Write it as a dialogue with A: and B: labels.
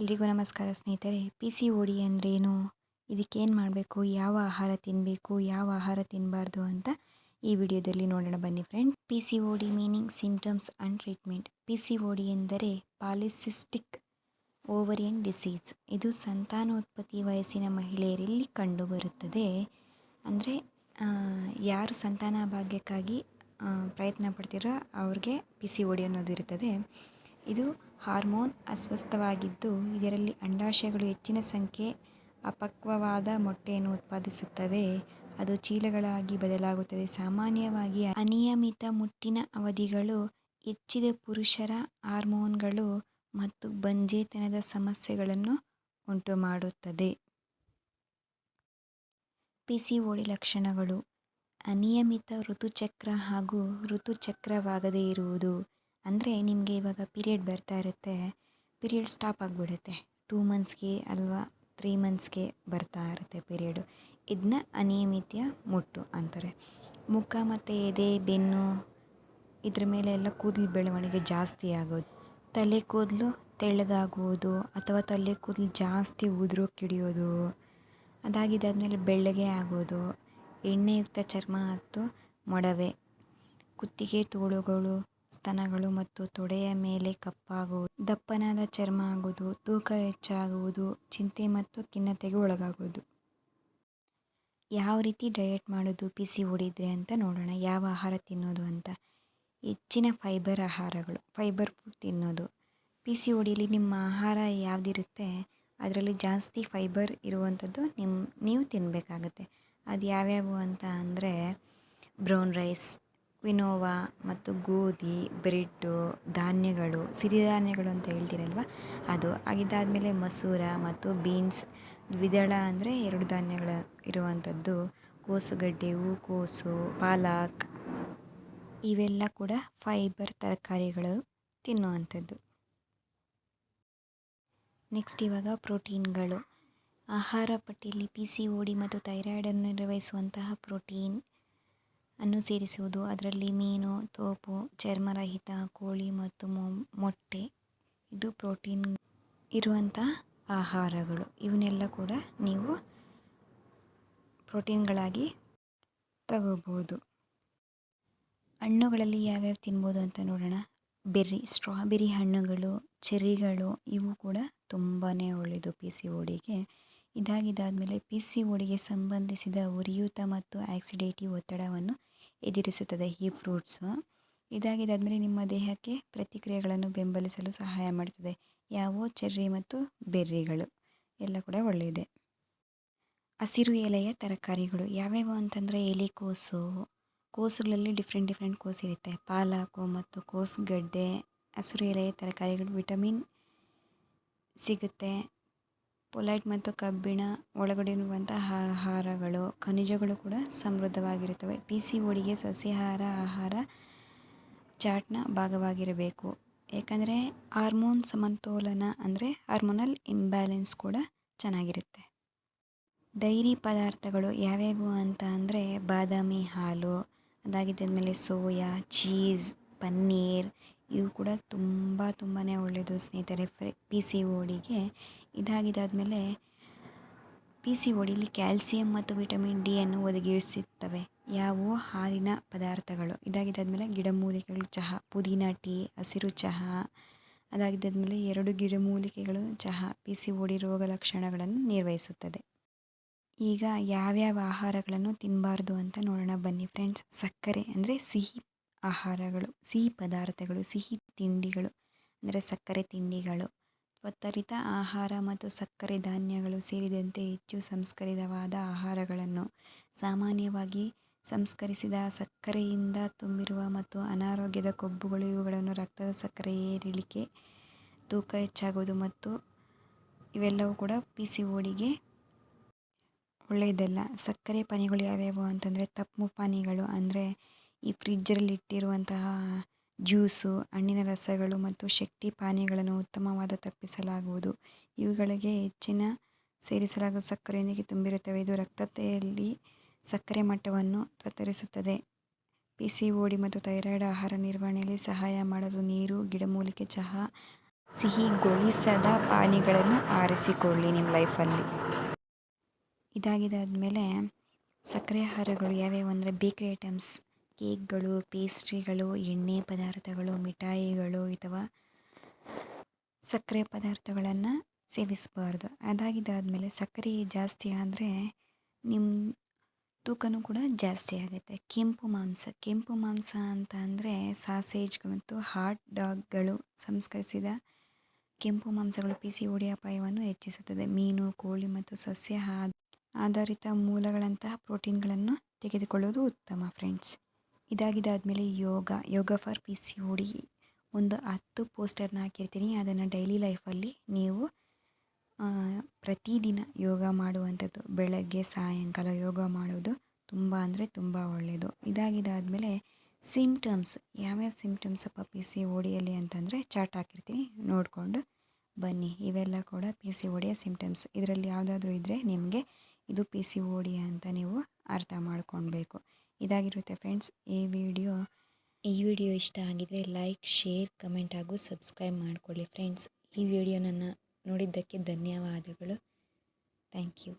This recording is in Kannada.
A: ಎಲ್ರಿಗೂ ನಮಸ್ಕಾರ ಸ್ನೇಹಿತರೆ ಪಿ ಸಿ ಓ ಡಿ ಅಂದ್ರೇನು ಇದಕ್ಕೇನು ಮಾಡಬೇಕು? ಯಾವ ಆಹಾರ ತಿನ್ನಬೇಕು ಯಾವ ಆಹಾರ ತಿನ್ನಬಾರ್ದು ಅಂತ ಈ ವಿಡಿಯೋದಲ್ಲಿ ನೋಡೋಣ. ಬನ್ನಿ friend P C O D meaning symptoms and treatment P C O D ಎಂದರೆ ಪಾಲಿಸಿಸ್ಟಿಕ್ ಓವರಿಯನ್ ಡಿಸೀಸ್ ಇದು ಸಂತಾನೋತ್ಪತ್ತಿ ವಯಸ್ಸಿನ ಮಹಿಳೆಯರಲ್ಲಿ ಕಂಡುಬರುತ್ತದೆ. ಅಂದರೆ ಯಾರು ಸಂತಾನ ಭಾಗ್ಯಕ್ಕಾಗಿ ಪ್ರಯತ್ನ ಪಡ್ತೀರೋ ಅವ್ರಿಗೆ ಪಿ ಸಿ ಓ ಡಿ ಅನ್ನೋದು ಇರುತ್ತದೆ ಇದು ಹಾರ್ಮೋನ್ ಅಸ್ವಸ್ಥವಾಗಿದ್ದು, ಇದರಲ್ಲಿ ಅಂಡಾಶಯಗಳು ಹೆಚ್ಚಿನ ಸಂಖ್ಯೆ ಅಪಕ್ವವಾದ ಮೊಟ್ಟೆಯನ್ನು ಉತ್ಪಾದಿಸುತ್ತವೆ. ಅದು ಚೀಲಗಳಾಗಿ ಬದಲಾಗುತ್ತದೆ. ಸಾಮಾನ್ಯವಾಗಿ ಅನಿಯಮಿತ ಮುಟ್ಟಿನ ಅವಧಿಗಳು ಹೆಚ್ಚಿದ ಪುರುಷರ ಹಾರ್ಮೋನ್ಗಳು ಮತ್ತು ಬಂಜೇತನದ ಸಮಸ್ಯೆಗಳನ್ನು ಉಂಟುಮಾಡುತ್ತದೆ. ಪಿ ಸಿ ಓಡಿ ಲಕ್ಷಣಗಳು. ಅನಿಯಮಿತ ಋತುಚಕ್ರ ಹಾಗೂ ಋತುಚಕ್ರವಾಗದೇ ಇರುವುದು. ಅಂದರೆ ನಿಮಗೆ ಇವಾಗ ಪೀರಿಯಡ್ ಬರ್ತಾ ಇರುತ್ತೆ, ಪೀರಿಯಡ್ ಸ್ಟಾಪ್ ಆಗಿಬಿಡುತ್ತೆ. ಟೂ ಮಂತ್ಸ್ಗೆ ಅಲ್ವಾ, ತ್ರೀ ಮಂತ್ಸ್ಗೆ ಬರ್ತಾ ಇರುತ್ತೆ ಪೀರಿಯಡು. ಇದನ್ನ ಅನಿಯಮಿತ ಮುಟ್ಟು ಅಂತಾರೆ. ಮುಖ ಮತ್ತು ಎದೆ, ಬೆನ್ನು ಇದ್ರ ಮೇಲೆ ಎಲ್ಲ ಕೂದಲು ಬೆಳವಣಿಗೆ ಜಾಸ್ತಿ ಆಗೋದು. ತಲೆ ಕೂದಲು ತೆಳ್ಳಗಾಗುವುದು ಅಥವಾ ತಲೆ ಕೂದಲು ಜಾಸ್ತಿ ಉದುರು ಕಿಡಿಯೋದು, ಅದಾಗಿದ್ದಾದಮೇಲೆ ಬೆಳ್ಳಗೆ ಆಗೋದು, ಎಣ್ಣೆಯುಕ್ತ ಚರ್ಮ ಮತ್ತು ಮೊಡವೆ, ಕುತ್ತಿಗೆ ತೋಳುಗಳು ಸ್ತನಗಳು ಮತ್ತು ತೊಡೆಯ ಮೇಲೆ ಕಪ್ಪಾಗುವುದು. ದಪ್ಪನಾದ ಚರ್ಮ ಆಗುವುದು, ತೂಕ ಹೆಚ್ಚಾಗುವುದು, ಚಿಂತೆ ಮತ್ತು ಖಿನ್ನತೆಗೆ ಒಳಗಾಗುವುದು. ಯಾವ ರೀತಿ ಡಯಟ್ ಮಾಡೋದು ಪಿ ಸಿ ಓಡಿದ್ರೆ ಅಂತ ನೋಡೋಣ. ಯಾವ ಆಹಾರ ತಿನ್ನೋದು ಅಂತ. ಹೆಚ್ಚಿನ ಫೈಬರ್ ಆಹಾರಗಳು, ಫೈಬರ್ ಫುಡ್ ತಿನ್ನೋದು. ಪಿ ಸಿ ಓಡಿಲಿ ನಿಮ್ಮ ಆಹಾರ ಯಾವುದಿರುತ್ತೆ, ಅದರಲ್ಲಿ ಜಾಸ್ತಿ ಫೈಬರ್ ಇರುವಂಥದ್ದು ನಿಮ್ಮ ನೀವು ತಿನ್ನಬೇಕಾಗತ್ತೆ ಅದು ಯಾವ್ಯಾವು ಅಂತ ಅಂದರೆ ಬ್ರೌನ್ ರೈಸ್ ಕ್ವಿನೋವಾ ಮತ್ತು ಗೋಧಿ, ಬ್ರೆಡ್ಡು, ಧಾನ್ಯಗಳು, ಸಿರಿಧಾನ್ಯಗಳು ಅಂತ ಹೇಳ್ತೀರಲ್ವ? ಅದು ಆಗಿದ್ದಾದಮೇಲೆ ಮಸೂರ ಮತ್ತು ಬೀನ್ಸ್, ದ್ವಿದಳ ಅಂದರೆ ಎರಡು ಧಾನ್ಯಗಳ ಇರುವಂಥದ್ದು. ಕೋಸುಗಡ್ಡೆ, ಹೂಕೋಸು, ಪಾಲಕ್, ಇವೆಲ್ಲ ಕೂಡ ಫೈಬರ್ ತರಕಾರಿಗಳು ತಿನ್ನುವಂಥದ್ದು. ನೆಕ್ಸ್ಟ್ ಇವಾಗ ಪ್ರೋಟೀನ್ಗಳು. ಆಹಾರ ಪಟ್ಟಿಯಲ್ಲಿ ಪಿ ಸಿ ಓ ಡಿ ಮತ್ತು ಥೈರಾಯ್ಡನ್ನು ನಿರ್ವಹಿಸುವಂತಹ ಪ್ರೋಟೀನ್. ಅನ್ನು ಸೇರಿಸುವುದು. ಅದರಲ್ಲಿ ಮೀನು, ತೋಪು, ಚರ್ಮರಹಿತ ಕೋಳಿ ಮತ್ತು ಮೊಟ್ಟೆ, ಇದು ಪ್ರೋಟೀನ್ ಇರುವಂಥ ಆಹಾರಗಳು. ಇವನ್ನೆಲ್ಲ ಕೂಡ ನೀವು ಪ್ರೋಟೀನ್ಗಳಾಗಿ ತಗೋಬೋದು. ಹಣ್ಣುಗಳಲ್ಲಿ ಯಾವ್ಯಾವ ತಿನ್ಬೋದು ಅಂತ ನೋಡೋಣ. ಬೆರ್ರಿ ಸ್ಟ್ರಾಬೆರಿ ಹಣ್ಣುಗಳು, ಚೆರ್ರಿಗಳು, ಇವು ಕೂಡ ತುಂಬಾ ಒಳ್ಳೆಯದು ಪಿ ಸಿ ಓಡಿಗೆ ಇದಾಗಿದ್ದಾದಮೇಲೆ ಪಿ ಸಿ ಓಡಿಗೆ ಸಂಬಂಧಿಸಿದ ಉರಿಯೂತ ಮತ್ತು ಆಕ್ಸಿಡೇಟಿವ್ ಒತ್ತಡವನ್ನು ಎದುರಿಸುತ್ತದೆ ಈ ಫ್ರೂಟ್ಸು ಇದಾಗಿದ್ದಾದಮೇಲೆ ನಿಮ್ಮ ದೇಹಕ್ಕೆ ಪ್ರತಿಕ್ರಿಯೆಗಳನ್ನು ಬೆಂಬಲಿಸಲು ಸಹಾಯ ಮಾಡುತ್ತದೆ ಯಾವುವು ಚೆರ್ರಿ ಮತ್ತು ಬೆರ್ರಿಗಳು. ಎಲ್ಲ ಕೂಡ ಒಳ್ಳೆಯದೆ. ಹಸಿರು ಎಲೆಯ ತರಕಾರಿಗಳು. ಯಾವ್ಯಾವು ಅಂತಂದರೆ ಎಲೆಕೋಸು ಕೋಸುಗಳಲ್ಲಿ ಡಿಫ್ರೆಂಟ್ ಡಿಫ್ರೆಂಟ್ ಕೋಸು ಇರುತ್ತೆ. ಪಾಲಕು ಮತ್ತು ಕೋಸುಗಡ್ಡೆ ಹಸಿರು ಎಲೆಯ ತರಕಾರಿಗಳು. ವಿಟಮಿನ್ ಸಿಗುತ್ತೆ. ಪೊಲೈಟ್ ಮತ್ತು ಕಬ್ಬಿಣ ಒಳಗೊಂಡಿರುವಂತಹ ಆಹಾರಗಳು, ಖನಿಜಗಳು ಕೂಡ ಸಮೃದ್ಧವಾಗಿರುತ್ತವೆ. ಪಿ ಸಿ ಓಡಿಗೆ ಸಸ್ಯಾಹಾರ, ಆಹಾರ ಚಾಟ್ನ ಭಾಗವಾಗಿರಬೇಕು. ಏಕೆಂದರೆ ಹಾರ್ಮೋನ್ ಸಮತೋಲನ ಅಂದರೆ ಹಾರ್ಮೋನಲ್ ಇಂಬ್ಯಾಲೆನ್ಸ್ ಕೂಡ ಚೆನ್ನಾಗಿರುತ್ತೆ. ಡೈರಿ ಪದಾರ್ಥಗಳು ಯಾವ್ಯಾವು ಅಂತ ಅಂದರೆ ಬಾದಾಮಿ ಹಾಲು ಅದಾಗಿದ್ದಾದಮೇಲೆ ಸೋಯಾ, ಚೀಸ್, ಪನ್ನೀರ್, ಇವು ಕೂಡ ತುಂಬ ತುಂಬಾ ಒಳ್ಳೆಯದು ಸ್ನೇಹಿತರೆ. ಫ್ರೆ ಪಿ ಸಿ ಓಡಿಗೆ ಇದಾಗಿದ್ದಾದಮೇಲೆ ಪಿ ಸಿ ಓಡಿಲಿ ಕ್ಯಾಲ್ಸಿಯಂ ಮತ್ತು ವಿಟಮಿನ್ ಡಿ ಅನ್ನು ಒದಗಿಸುತ್ತವೆ. ಯಾವುವು? ಹಾಲಿನ ಪದಾರ್ಥಗಳು. ಇದಾಗಿದ್ದಾದಮೇಲೆ ಗಿಡಮೂಲಿಕೆಗಳು, ಚಹಾ, ಪುದೀನ ಟೀ, ಹಸಿರು ಚಹಾ. ಅದಾಗಿದ್ದಾದಮೇಲೆ ಎರಡು ಗಿಡಮೂಲಿಕೆಗಳು, ಚಹಾ ಪಿ ಸಿ ಓಡಿ ರೋಗ ಲಕ್ಷಣಗಳನ್ನು ನಿರ್ವಹಿಸುತ್ತದೆ. ಈಗ ಯಾವ್ಯಾವ ಆಹಾರಗಳನ್ನು ತಿನ್ನಬಾರ್ದು ಅಂತ ನೋಡೋಣ ಬನ್ನಿ ಫ್ರೆಂಡ್ಸ್ ಸಕ್ಕರೆ ಅಂದರೆ ಸಿಹಿ ಆಹಾರಗಳು, ಸಿಹಿ ಪದಾರ್ಥಗಳು, ಸಿಹಿ ತಿಂಡಿಗಳು ಅಂದರೆ ಸಕ್ಕರೆ ತಿಂಡಿಗಳು. ತ್ವತ್ತರಿತ ಆಹಾರ ಮತ್ತು ಸಕ್ಕರೆ ಧಾನ್ಯಗಳು ಸೇರಿದಂತೆ ಹೆಚ್ಚು ಸಂಸ್ಕರಿತವಾದ ಆಹಾರಗಳನ್ನು ಸಾಮಾನ್ಯವಾಗಿ ಸಂಸ್ಕರಿಸಿದ ಸಕ್ಕರೆಯಿಂದ ತುಂಬಿರುವ ಮತ್ತು ಅನಾರೋಗ್ಯದ ಕೊಬ್ಬುಗಳು ಇವುಗಳನ್ನು ರಕ್ತದ ಸಕ್ಕರೆ ಏರಿಳಿಕೆ ತೂಕ ಹೆಚ್ಚಾಗೋದು ಮತ್ತು ಇವೆಲ್ಲವೂ ಕೂಡ ಪಿ ಸಿ ಓಡಿಗೆ ಒಳ್ಳೆಯದಲ್ಲ. ಸಕ್ಕರೆ ಪಾನೀಯಗಳು ಯಾವ್ಯಾವು ಅಂತಂದರೆ ತಪ್ಪು ಪಾನೀಯಗಳು ಅಂದರೆ ಈ ಫ್ರಿಜ್ಜಲ್ಲಿ ಇಟ್ಟಿರುವಂತಹ ಜ್ಯೂಸು, ಹಣ್ಣಿನ ರಸಗಳು ಮತ್ತು ಶಕ್ತಿ ಪಾನೀಯಗಳನ್ನು ಉತ್ತಮವಾದ ತಪ್ಪಿಸಲಾಗುವುದು. ಇವುಗಳಿಗೆ ಹೆಚ್ಚಿನ ಸೇರಿಸಲಾಗುವ ಸಕ್ಕರೆಯೊಂದಿಗೆ ತುಂಬಿರುತ್ತವೆ. ಇದು ರಕ್ತತೆಯಲ್ಲಿ ಸಕ್ಕರೆ ಮಟ್ಟವನ್ನು ತತ್ತರಿಸುತ್ತದೆ. ಪಿ ಸಿ ಓ ಮತ್ತು ಥೈರಾಯ್ಡ್ ಆಹಾರ ನಿರ್ವಹಣೆಯಲ್ಲಿ ಸಹಾಯ ಮಾಡಲು ನೀರು ಗಿಡಮೂಲಿಕೆ ಚಹಾ ಸಿಹಿಗೊಳಿಸದ ಪಾನೀಯಗಳನ್ನು ಆರಿಸಿಕೊಳ್ಳಿ ನಿಮ್ಮ ಲೈಫಲ್ಲಿ. ಇದಾಗಿದ್ದಾದಮೇಲೆ ಸಕ್ಕರೆ ಆಹಾರಗಳು ಯಾವ್ಯಾವು ಅಂದರೆ ಬೇಕ್ರಿ ಐಟಮ್ಸ್ ಕೇಕ್ಗಳು, ಪೇಸ್ಟ್ರಿಗಳು, ಎಣ್ಣೆ ಪದಾರ್ಥಗಳು, ಮಿಠಾಯಿಗಳು ಅಥವಾ ಸಕ್ಕರೆ ಪದಾರ್ಥಗಳನ್ನು ಸೇವಿಸಬಾರ್ದು. ಅದಾಗಿದ್ದಾದಮೇಲೆ ಸಕ್ಕರೆ ಜಾಸ್ತಿ ಆದರೆ ನಿಮ್ಮ ತೂಕನೂ ಕೂಡ ಜಾಸ್ತಿ ಆಗುತ್ತೆ. ಕೆಂಪು ಮಾಂಸ ಕೆಂಪು ಮಾಂಸ ಅಂತ ಅಂದರೆ ಸಾಸೇಜ್ ಮತ್ತು ಹಾಟ್ ಡಾಗ್ಗಳು ಸಂಸ್ಕರಿಸಿದ ಕೆಂಪು ಮಾಂಸಗಳು ಪಿ ಸಿ ಅಪಾಯವನ್ನು ಹೆಚ್ಚಿಸುತ್ತದೆ. ಮೀನು, ಕೋಳಿ ಮತ್ತು ಸಸ್ಯ ಆಧಾರಿತ ಮೂಲಗಳಂತಹ ಪ್ರೋಟೀನ್ಗಳನ್ನು ತೆಗೆದುಕೊಳ್ಳುವುದು ಉತ್ತಮ friends. ಇದಾಗಿದ್ದಾದಮೇಲೆ yoga yoga for P C O D ಹತ್ತು ಪೋಸ್ಟರ್ನ ಹಾಕಿರ್ತೀನಿ. ಅದನ್ನು ಡೈಲಿ ಲೈಫಲ್ಲಿ ನೀವು ಪ್ರತಿದಿನ ಯೋಗ ಮಾಡುವಂಥದ್ದು, ಬೆಳಗ್ಗೆ, ಸಾಯಂಕಾಲ ಯೋಗ ಮಾಡೋದು ತುಂಬ ಅಂದರೆ ತುಂಬ ಒಳ್ಳೆಯದು ಇದಾಗಿದ್ದಾದಮೇಲೆ ಸಿಮ್ಟಮ್ಸ್ ಯಾವ್ಯಾವ ಸಿಮ್ಟಮ್ಸ್ ಅಪ್ಪ ಪಿ ಸಿ ಓಡಿಯಲ್ಲಿ ಅಂತಂದರೆ ಚಾರ್ಟ್ ಹಾಕಿರ್ತೀನಿ. ನೋಡಿಕೊಂಡು ಬನ್ನಿ. ಇವೆಲ್ಲ ಕೂಡ ಪಿ ಸಿ ಓಡಿಯ ಸಿಮ್ಟಮ್ಸ್ ಇದರಲ್ಲಿ ಯಾವುದಾದ್ರೂ ಇದ್ದರೆ ನಿಮಗೆ ಇದು ಪಿ ಸಿ ಓಡಿ ಅಂತ ನೀವು ಅರ್ಥ ಮಾಡ್ಕೊಳ್ಬೇಕು. ಇದಾಗಿರುತ್ತೆ ಫ್ರೆಂಡ್ಸ್, ಈ ವಿಡಿಯೋ. ಈ ವಿಡಿಯೋ ಇಷ್ಟ ಆಗಿದರೆ ಲೈಕ್, ಶೇರ್, ಕಮೆಂಟ್ ಹಾಗೂ ಸಬ್ಸ್ಕ್ರೈಬ್ ಮಾಡಿಕೊಳ್ಳಿ ಫ್ರೆಂಡ್ಸ್. ಈ ವಿಡಿಯೋ ನನ್ನ ನೋಡಿದ್ದಕ್ಕೆ ಧನ್ಯವಾದಗಳು. Thank you.